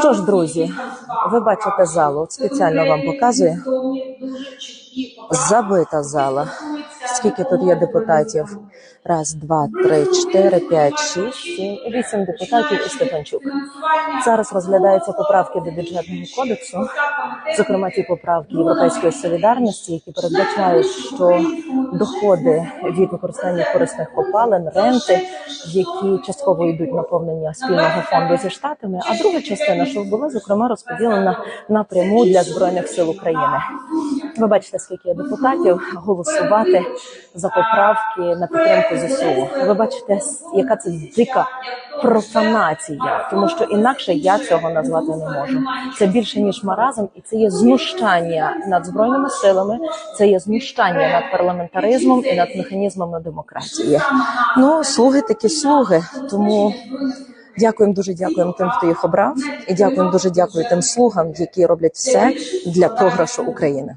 Що ж, друзі, ви бачите залу. Спеціально вам показую. Забита зала. Скільки тут є депутатів? Раз, два, три, чотири, п'ять, шість, сім, вісім депутатів і Стефанчук. Зараз розглядаються поправки до бюджетного кодексу, зокрема ті поправки Європейської солідарності, які передбачають, що доходи від використання корисних копалин, ренти, які частково йдуть наповнення спільного фонду зі штатами, а друга частина, що була зокрема розподілена напряму для збройних сил України. Ви бачите, скільки є депутатів голосувати за поправки на підтримку ЗСУ. Ви бачите, яка це дика профанація, тому що інакше я цього назвати не можу. Це більше ніж маразм, і це є знущання над збройними силами, це є знущання над парламентаризмом і над механізмами демократії. Ну, слуги такі слуги, тому. Дякуємо дуже дякуємо тим, хто їх обрав, і дякуємо дуже дякую тим слугам, які роблять все для програшу України.